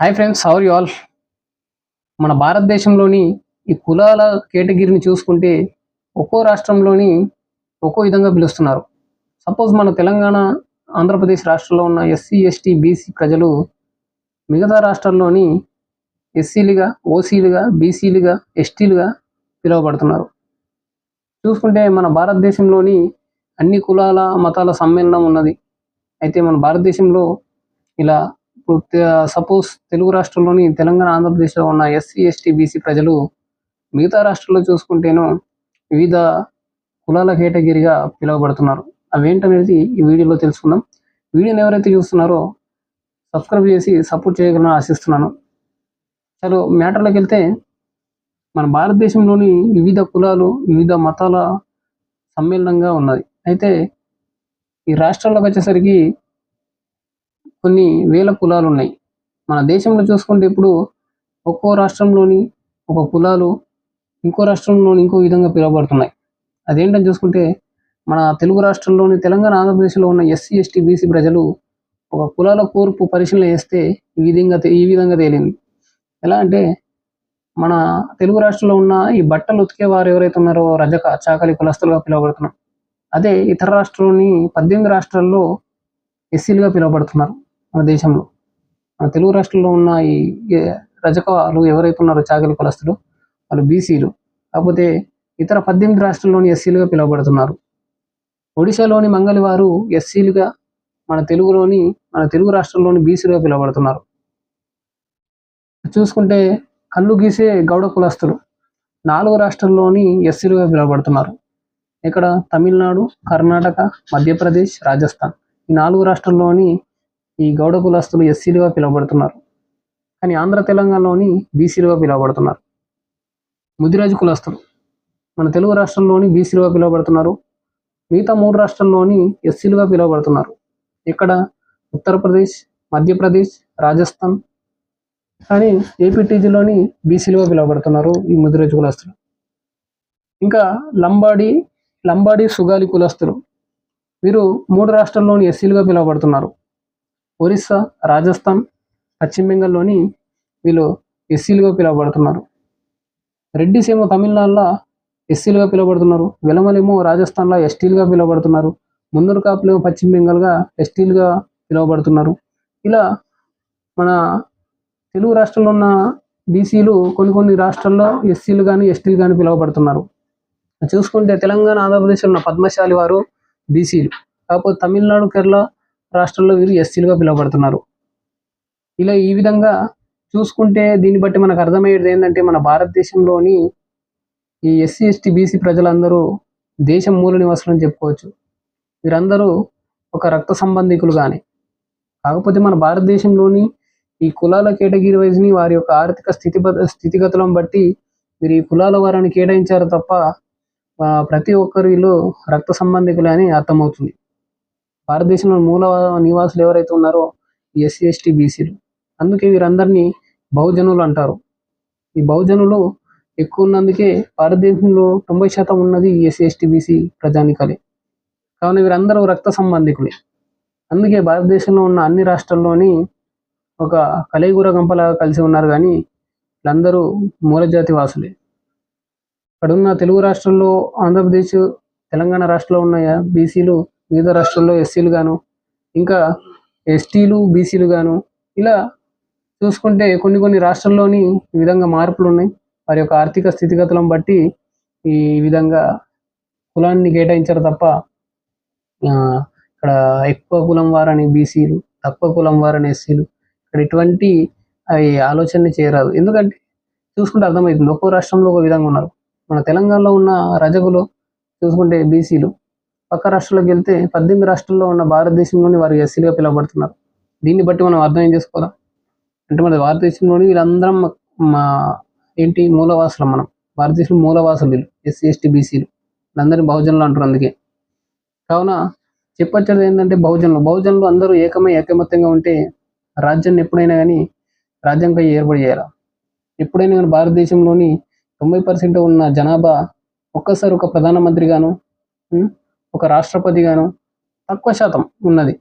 Hi friends how're you all మన భారతదేశంలోని ఈ కులాల కేటగిరీని చూసుకుంటే ఒక్కో రాష్ట్రంలోని ఒక్కో విధంగా పిలుస్తున్నారు. సపోజ్ మన తెలంగాణ ఆంధ్రప్రదేశ్ రాష్ట్రంలో ఉన్న ఎస్సీ ఎస్టీ బీసీ ప్రజలు మిగతా రాష్ట్రాల్లోని ఎస్సీలుగా ఓసీలుగా బీసీలుగా ఎస్టీలుగా పిలువబడుతున్నారు. చూసుకుంటే మన భారతదేశంలోని అన్ని కులాల మతాల సమ్మేళనం ఉన్నది. అయితే మన భారతదేశంలో ఇలా ఇప్పుడు సపోజ్ తెలుగు రాష్ట్రంలోని తెలంగాణ ఆంధ్రప్రదేశ్లో ఉన్న ఎస్సీ ఎస్టీ బీసీ ప్రజలు మిగతా రాష్ట్రాల్లో చూసుకుంటేనో వివిధ కులాల కేటగిరీగా పిలువబడుతున్నారు. అవేంటనేది ఈ వీడియోలో తెలుసుకుందాం. వీడియోని ఎవరైతే చూస్తున్నారో సబ్స్క్రైబ్ చేసి సపోర్ట్ చేయగలని ఆశిస్తున్నాను. చలో మ్యాటర్లోకి వెళ్తే మన భారతదేశంలోని వివిధ కులాలు వివిధ మతాల సమ్మేళనంగా ఉన్నది. అయితే ఈ రాష్ట్రాల్లోకి వచ్చేసరికి కొన్ని వేల కులాలు ఉన్నాయి మన దేశంలో చూసుకుంటే ఇప్పుడు ఒక్కో రాష్ట్రంలోని ఒక కులాలు ఇంకో రాష్ట్రంలోని ఇంకో విధంగా పిలువబడుతున్నాయి. అదేంటని చూసుకుంటే మన తెలుగు రాష్ట్రంలోని తెలంగాణ ఆంధ్రప్రదేశ్లో ఉన్న ఎస్సీ ఎస్టీ బీసీ ప్రజలు ఒక కులాల కూర్పు పరిశీలన చేస్తే ఈ విధంగా ఈ విధంగా తేలింది. ఎలా అంటే మన తెలుగు రాష్ట్రంలో ఉన్న ఈ బట్టలు ఉతికే వారు ఎవరైతే ఉన్నారో రజక చాకలి కులస్తులుగా పిలువబడుతున్నారు. అదే ఇతర రాష్ట్రంలోని పద్దెనిమిది రాష్ట్రాల్లో ఎస్సీలుగా పిలువబడుతున్నారు. మన దేశంలో. మన తెలుగు రాష్ట్రంలో ఉన్న ఈ రజకాలు ఎవరైతే ఉన్నారో చాకలి కులస్తులు వాళ్ళు బీసీలు కాకపోతే ఇతర పద్దెనిమిది రాష్ట్రాల్లోని ఎస్సీలుగా పిలువబడుతున్నారు. ఒడిశాలోని మంగళవారు వారు ఎస్సీలుగా మన తెలుగులోని మన తెలుగు రాష్ట్రంలోని బీసీలుగా పిలువబడుతున్నారు. చూసుకుంటే కళ్ళు గీసే గౌడ కులస్తులు నాలుగు రాష్ట్రాల్లోని ఎస్సీలుగా పిలువబడుతున్నారు. ఇక్కడ తమిళనాడు కర్ణాటక మధ్యప్రదేశ్ రాజస్థాన్ ఈ నాలుగు రాష్ట్రాల్లోని ఈ గౌడ కులస్తులు ఎస్సీలుగా పిలువబడుతున్నారు. కానీ ఆంధ్ర తెలంగాణలోని బీసీలుగా పిలువబడుతున్నారు. ముదిరాజు కులస్తులు. మన తెలుగు రాష్ట్రంలోని బీసీలుగా పిలువబడుతున్నారు. మిగతా మూడు రాష్ట్రాల్లోని ఎస్సీలుగా పిలువబడుతున్నారు. ఇక్కడ ఉత్తరప్రదేశ్ మధ్యప్రదేశ్ రాజస్థాన్. కానీ ఏపీటీజీలోని బీసీలుగా పిలువబడుతున్నారు ఈ ముదిరాజు కులస్తులు. ఇంకా లంబాడి లంబాడి సుగాలి కులస్తులు. వీరు మూడు రాష్ట్రాల్లోని ఎస్సీలుగా పిలువబడుతున్నారు. ఒరిస్సా రాజస్థాన్ పశ్చిమ బెంగాల్లోని వీళ్ళు ఎస్సీలుగా పిలువబడుతున్నారు. రెడ్డిస్ ఏమో తమిళనాడులో ఎస్సీలుగా పిలువబడుతున్నారు. విలమలేమో రాజస్థాన్లో ఎస్టీలుగా పిలువబడుతున్నారు. ముందరు కాపులేమో పశ్చిమ బెంగాల్గా ఎస్టీలుగా పిలువబడుతున్నారు. ఇలా మన తెలుగు రాష్ట్రంలో ఉన్న బీసీలు కొన్ని కొన్ని రాష్ట్రాల్లో ఎస్సీలు కానీ ఎస్టీలు కానీ పిలువబడుతున్నారు. చూసుకుంటే తెలంగాణ ఆంధ్రప్రదేశ్లో ఉన్న పద్మశాలి వారు బీసీలు. కాకపోతే తమిళనాడు కేరళ రాష్ట్రాల్లో వీరు ఎస్సీలుగా పిలువబడుతున్నారు. ఇలా ఈ విధంగా చూసుకుంటే దీన్ని బట్టి మనకు అర్థమయ్యేది ఏంటంటే మన భారతదేశంలోని ఈ ఎస్సీ ఎస్టీ బీసీ ప్రజలందరూ దేశం మూల నివాసులు అని చెప్పుకోవచ్చు. వీరందరూ ఒక రక్త సంబంధికులు కానీ కాకపోతే మన భారతదేశంలోని ఈ కులాల కేటగిరీ వైజ్ని వారి యొక్క ఆర్థిక స్థితి స్థితిగతులను బట్టి మీరు ఈ కులాల వారిని కేటాయించారు తప్ప ఆ, ప్రతి ఒక్కరిలో రక్త సంబంధికులు అని అర్థమవుతుంది. భారతదేశంలో మూల నివాసులు ఎవరైతే ఉన్నారో ఎస్సీ ఎస్టీ బీసీలు. అందుకే వీరందరినీ బహుజనులు అంటారు. ఈ బహుజనులు ఎక్కువ ఉన్నందుకే భారతదేశంలో తొంభై శాతం ఉన్నది ఎస్సీ ఎస్టీ బీసీ ప్రజానికలే. కావున వీరందరూ రక్త సంబంధికులే. అందుకే భారతదేశంలో ఉన్న అన్ని రాష్ట్రాల్లోని ఒక కలైగూర గంపలాగా కలిసి ఉన్నారు కానీ వీళ్ళందరూ మూలజాతి వాసులే. ఇక్కడున్న తెలుగు రాష్ట్రాల్లో ఆంధ్రప్రదేశ్ తెలంగాణ రాష్ట్రంలో ఉన్న బీసీలు వివిధ రాష్ట్రాల్లో ఎస్సీలు గాను ఇంకా ఎస్టీలు బీసీలు గాను ఇలా చూసుకుంటే కొన్ని కొన్ని రాష్ట్రాల్లోని ఈ విధంగా మార్పులు ఉన్నాయి వారి యొక్క ఆర్థిక స్థితిగతులను బట్టి ఈ విధంగా కులాన్ని కేటాయించారు తప్ప ఆ, ఇక్కడ ఎక్కువ కులం వారని బీసీలు తక్కువ కులం వారని ఎస్సీలు ఇక్కడ ఇటువంటి అవి ఆలోచన చేయరాదు. ఎందుకంటే చూసుకుంటే అర్థమవుతుంది ఒక్కో రాష్ట్రంలో ఒక విధంగా ఉన్నారు. మన తెలంగాణలో ఉన్న రజకులు చూసుకుంటే బీసీలు పక్క రాష్ట్రాలకు వెళ్తే పద్దెనిమిది రాష్ట్రాల్లో ఉన్న భారతదేశంలోని వారు ఎస్సీలుగా పిలువబడుతున్నారు. దీన్ని బట్టి మనం అర్థం ఏం చేసుకోవాలా? అంటే మన భారతదేశంలోని వీళ్ళందరం మా ఏంటి మూలవాసులు మనం. భారతదేశంలో మూలవాసులు వీళ్ళు ఎస్సీ ఎస్టీ బీసీలు. వీళ్ళందరినీ బహుజనులు అంటారు అందుకే. కావున చెప్పొచ్చేది ఏంటంటే బహుజనులు. బహుజనులు అందరూ ఏకమై ఏకమత్యంగా ఉంటే రాజ్యాన్ని ఎప్పుడైనా కానీ రాజ్యాంగం ఏర్పడి చేయాలి? ఎప్పుడైనా కానీ భారతదేశంలోని తొంభై పర్సెంట్ ఉన్న జనాభా ఒక్కసారి ఒక ప్రధానమంత్రి గాను ఒక రాష్ట్రపతిగాను తక్కువ శాతం ఉన్నది.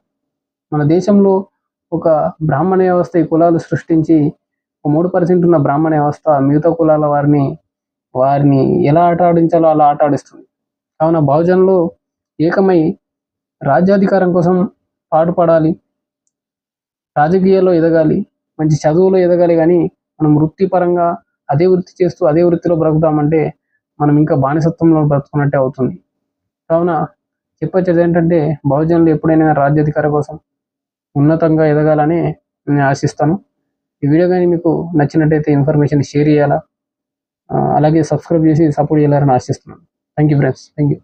మన దేశంలో ఒక బ్రాహ్మణ వ్యవస్థ ఈ కులాలు సృష్టించి ఒక మూడు పర్సెంట్ ఉన్న బ్రాహ్మణ వ్యవస్థ మిగతా కులాల వారిని వారిని ఎలా ఆట ఆడించాలో అలా ఆట ఆడిస్తుంది కావున బహుజనులు ఏకమై రాజ్యాధికారం కోసం పాటుపడాలి. రాజకీయాల్లో ఎదగాలి మంచి చదువులో ఎదగాలి కానీ మనం వృత్తిపరంగా అదే వృత్తి చేస్తూ అదే వృత్తిలో బ్రతుకుతామంటే మనం ఇంకా బానిసత్వంలో బ్రతుకున్నట్టే అవుతుంది. కావున చెప్పొచ్చేది ఏంటంటే బహుజనులు ఎప్పుడైనా రాజ్యాధికార కోసం ఉన్నతంగా ఎదగాలని నేను ఆశిస్తాను. ఈ వీడియో కానీ మీకు నచ్చినట్టయితే ఇన్ఫర్మేషన్ షేర్ చేయాలా? అలాగే సబ్స్క్రైబ్ చేసి సపోర్ట్ చేయాలని ఆశిస్తున్నాను. Thank you friends thank you